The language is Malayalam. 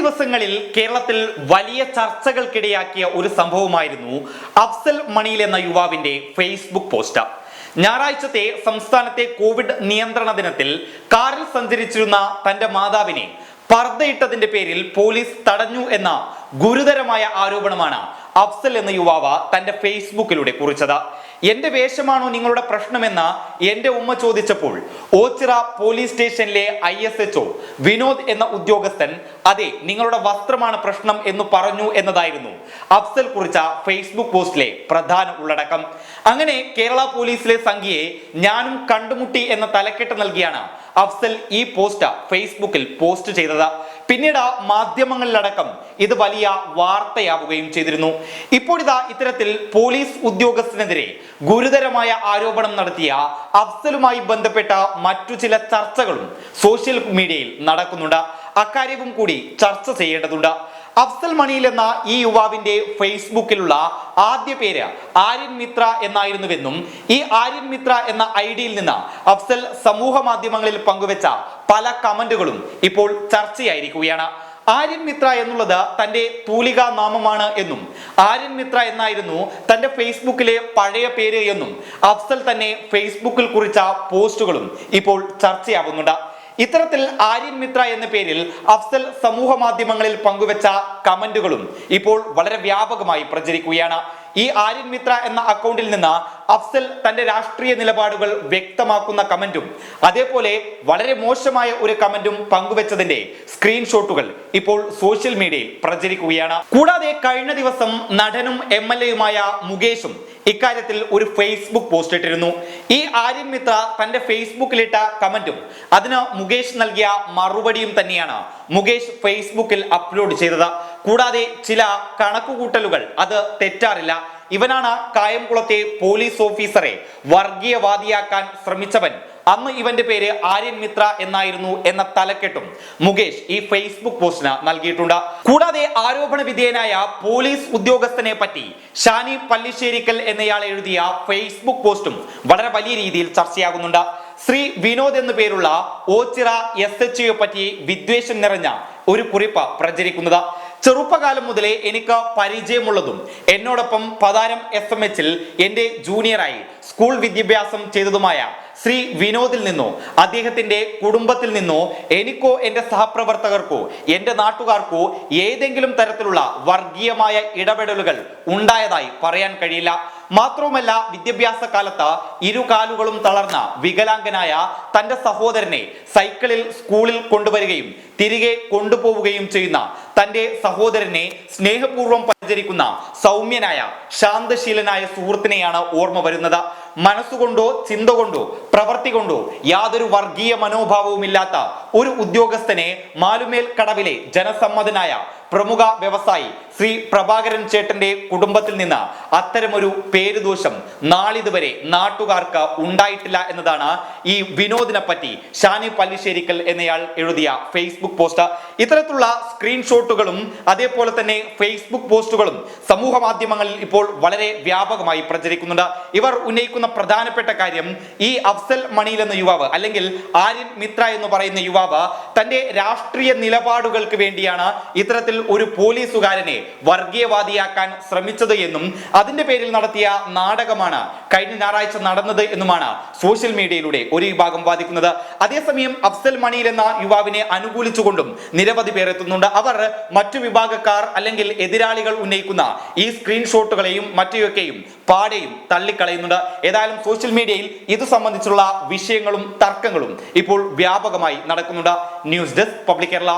ദിവസങ്ങളിൽ കേരളത്തിൽ വലിയ ചർച്ചകൾക്കിടയാക്കിയ ഒരു സംഭവമായിരുന്നു അഫ്സൽ മണിയിൽ എന്ന യുവാവിന്റെ ഫേസ്ബുക്ക് പോസ്റ്റ്. ഞായറാഴ്ചത്തെ സംസ്ഥാനത്തെ കോവിഡ് നിയന്ത്രണ ദിനത്തിൽ കാറിൽ സഞ്ചരിച്ചിരുന്ന തന്റെ മാതാവിനെ പർദ്ദയിട്ടതിന്റെ പേരിൽ പോലീസ് തടഞ്ഞു എന്ന ഗുരുതരമായ ആരോപണമാണ് അഫ്സൽ എന്ന യുവാവ തന്റെ ഫേസ്ബുക്കിലൂടെ കുറിച്ചത്. എന്റെ വേഷമാണോ നിങ്ങളുടെ പ്രശ്നമെന്ന് എന്റെ ഉമ്മ ചോദിച്ചപ്പോൾ ഓച്ചിറ പോലീസ് സ്റ്റേഷനിലെ I S H O Vinod എന്ന ഉദ്യോഗസ്ഥൻ അതെ നിങ്ങളുടെ വസ്ത്രമാണ് പ്രശ്നം എന്ന് പറഞ്ഞു എന്നതായിരുന്നു അഫ്സൽ കുറിച്ച ഫേസ്ബുക്ക് പോസ്റ്റിലെ പ്രധാന ഉള്ളടക്കം. അങ്ങനെ കേരള പോലീസിലെ സംഖ്യയെ ഞാനും കണ്ടുമുട്ടി എന്ന തലക്കെട്ട് നൽകിയാണ് അഫ്സൽ ഈ പോസ്റ്റ് ഫേസ്ബുക്കിൽ പോസ്റ്റ് ചെയ്തത്. പിന്നീട് മാധ്യമങ്ങളിലടക്കം ഇത് വലിയ വാർത്തയാവുകയും ചെയ്തിരുന്നു. ഇപ്പോഴിതാ ഇത്തരത്തിൽ പോലീസ് ഉദ്യോഗസ്ഥനെതിരെ ഗുരുതരമായ ആരോപണം നടത്തിയ അഫ്സലുമായി ബന്ധപ്പെട്ട മറ്റു ചില ചർച്ചകളും സോഷ്യൽ മീഡിയയിൽ നടക്കുന്നുണ്ട്. അക്കാര്യവും കൂടി ചർച്ച ചെയ്യേണ്ടതുണ്ട്. അഫ്സൽ മണിയിൽ എന്ന ഈ യുവാവിന്റെ ഫേസ്ബുക്കിലുള്ള ആദ്യ പേര് ആര്യൻ മിത്ര എന്നായിരുന്നുവെന്നും ഈ ആര്യൻ മിത്ര എന്ന ഐഡിയിൽ നിന്ന് അഫ്സൽ സമൂഹ മാധ്യമങ്ങളിൽ പങ്കുവെച്ച പല കമന്റുകളും ഇപ്പോൾ ചർച്ചയായിരിക്കുകയാണ്. ആര്യൻ മിത്ര എന്നുള്ളത് തന്റെ തൂലിക നാമമാണ് എന്നും. ആര്യൻ മിത്ര എന്നായിരുന്നു തന്റെ ഫേസ്ബുക്കിലെ പഴയ പേര് എന്നും. അഫ്സൽ തന്നെ ഫേസ്ബുക്കിൽ കുറിച്ച പോസ്റ്റുകളും ഇപ്പോൾ ചർച്ചയാവുന്നുണ്ട്. ഇത്തരത്തിൽ ആര്യൻ മിത്ര എന്ന പേരിൽ അഫ്സൽ സമൂഹ മാധ്യമങ്ങളിൽ പങ്കുവച്ച കമന്റുകളും ഇപ്പോൾ വളരെ വ്യാപകമായി പ്രചരിക്കുകയാണ്. ഈ ആര്യൻ മിത്ര എന്ന അക്കൗണ്ടിൽ നിന്ന് അഫ്സൽ തന്റെ രാഷ്ട്രീയ നിലപാടുകൾ വ്യക്തമാക്കുന്ന കമന്റും അതേപോലെ വളരെ മോശമായ ഒരു കമന്റും പങ്കുവച്ചതിന്റെ സ്ക്രീൻഷോട്ടുകൾ ഇപ്പോൾ സോഷ്യൽ മീഡിയയിൽ പ്രചരിക്കുകയാണ്. കൂടാതെ കഴിഞ്ഞ ദിവസം നടനും എം എൽ എയുമായ മുകേഷും ഇക്കാര്യത്തിൽ ഒരു ഫേസ്ബുക്ക് പോസ്റ്റ് ഇട്ടിരുന്നു. ഈ ആര്യൻ മിത്ര തന്റെ ഫേസ്ബുക്കിലിട്ട കമന്റും അതിന് മുകേഷ് നൽകിയ മറുപടിയും തന്നെയാണ് മുകേഷ് ഫേസ്ബുക്കിൽ അപ്ലോഡ് ചെയ്തത്. കൂടാതെ ചില കണക്കുകൂട്ടലുകൾ. അത് തെറ്റാറില്ല. ഇവനാണ് കായംകുളത്തെ പോലീസ് ഓഫീസറെ വർഗീയവാദിയാക്കാൻ ശ്രമിച്ചവൻ. അന്ന് ഇവന്റെ പേര് ആര്യൻ മിത്ര എന്നായിരുന്നു എന്ന തലക്കെട്ടും മുകേഷ് ഈ ഫേസ്ബുക്ക് പോസ്റ്റിന് നൽകിയിട്ടുണ്ട്. കൂടാതെ ആരോപണ വിധേയനായ പോലീസ് ഉദ്യോഗസ്ഥനെ പറ്റി ഷാനി പല്ലിശ്ശേരിക്കൽ എന്നയാൾ എഴുതിയ ഫേസ്ബുക്ക് പോസ്റ്റും വളരെ വലിയ രീതിയിൽ ചർച്ചയാകുന്നുണ്ട്. ശ്രീ വിനോദ് എന്നു പേരുള്ള ഓച്ചിറ എസ് എച്ച് പറ്റി വിദ്വേഷം നിറഞ്ഞ ഒരു കുറിപ്പ് പ്രചരിക്കുന്നത്. ചെറുപ്പകാലം മുതലേ എനിക്ക് പരിചയമുള്ളതും എന്നോടൊപ്പം പതാരം എസ് എം എച്ചിൽ എന്റെ ജൂനിയറായി സ്കൂൾ വിദ്യാഭ്യാസം ചെയ്തതുമായ ശ്രീ വിനോദിൽ നിന്നോ അദ്ദേഹത്തിന്റെ കുടുംബത്തിൽ നിന്നോ എനിക്കോ എന്റെ സഹപ്രവർത്തകർക്കോ എന്റെ നാട്ടുകാർക്കോ ഏതെങ്കിലും തരത്തിലുള്ള വർഗീയമായ ഇടപെടലുകൾ ഉണ്ടായതായി പറയാൻ കഴിയില്ല. മാത്രവുമല്ല വിദ്യാഭ്യാസ കാലത്ത് ഇരുകാലുകളും തളർന്ന വികലാംഗനായ തന്റെ സഹോദരനെ സൈക്കിളിൽ സ്കൂളിൽ കൊണ്ടുവരികയും തിരികെ കൊണ്ടുപോവുകയും ചെയ്യുന്ന തന്റെ സഹോദരനെ സ്നേഹപൂർവം പരിചരിക്കുന്ന സൗമ്യനായ ശാന്തശീലനായ സുഹൃത്തിനെയാണ് ഓർമ്മ വരുന്നത്. മനസ്സുകൊണ്ടോ ചിന്ത കൊണ്ടോ പ്രവൃത്തി കൊണ്ടോ യാതൊരു വർഗീയ മനോഭാവവും ഇല്ലാത്ത ഒരു ഉദ്യോഗസ്ഥനെ മാലുമേൽ കടവിലെ ജനസമ്മതനായ പ്രമുഖ വ്യവസായി ശ്രീ പ്രഭാകരൻ ചേട്ടന്റെ കുടുംബത്തിൽ നിന്ന് അത്തരമൊരു പേരുദോഷം നാളിതുവരെ നാട്ടുകാർക്ക് ഉണ്ടായിട്ടില്ല എന്നതാണ് ഈ വിനോദിനെ പറ്റി ഷാനി പല്ലിശ്ശേരിക്കൽ എന്നയാൾ എഴുതിയ ഫേസ്ബുക്ക് പോസ്റ്റ്. ഇത്തരത്തിലുള്ള സ്ക്രീൻഷോട്ടുകളും അതേപോലെ തന്നെ ഫേസ്ബുക്ക് പോസ്റ്റുകളും സമൂഹ മാധ്യമങ്ങളിൽ ഇപ്പോൾ വളരെ വ്യാപകമായി പ്രചരിക്കുന്നുണ്ട്. ഇവർ ഉന്നയിക്കുന്ന പ്രധാനപ്പെട്ട കാര്യം ഈ അഫ്സൽ മണിയിൽ എന്ന യുവാവ് അല്ലെങ്കിൽ ആര്യൻ മിത്ര എന്ന് പറയുന്ന യുവാവ് തന്റെ രാഷ്ട്രീയ നിലപാടുകൾക്ക് വേണ്ടിയാണ് ഇത്തരത്തിൽ ഒരു പോലീസുകാരനെ വർഗീയവാദിയാക്കാൻ ശ്രമിച്ചത് എന്നും അതിന്റെ പേരിൽ നടത്തിയ നാടകമാണ് കഴിഞ്ഞ ഞായറാഴ്ച നടന്നത് എന്നുമാണ് സോഷ്യൽ മീഡിയയിലൂടെ ഒരു വിഭാഗം വാദിക്കുന്നത്. അതേസമയം അഫ്സൽ മണിയിൽ എന്ന യുവാവിനെ അനുകൂലിച്ചുകൊണ്ടും നിരവധി പേർ എത്തുന്നുണ്ട്. അവർ മറ്റു വിഭാഗക്കാർ അല്ലെങ്കിൽ എതിരാളികൾ ഉന്നയിക്കുന്ന ഈ സ്ക്രീൻഷോട്ടുകളെയും മറ്റൊക്കെയും പാടെയും തള്ളിക്കളയുന്നുണ്ട്. ഏതായാലും സോഷ്യൽ മീഡിയയിൽ ഇത് സംബന്ധിച്ചുള്ള വിഷയങ്ങളും തർക്കങ്ങളും ഇപ്പോൾ വ്യാപകമായി നടക്കുന്നുണ്ട്. News desk public Kerala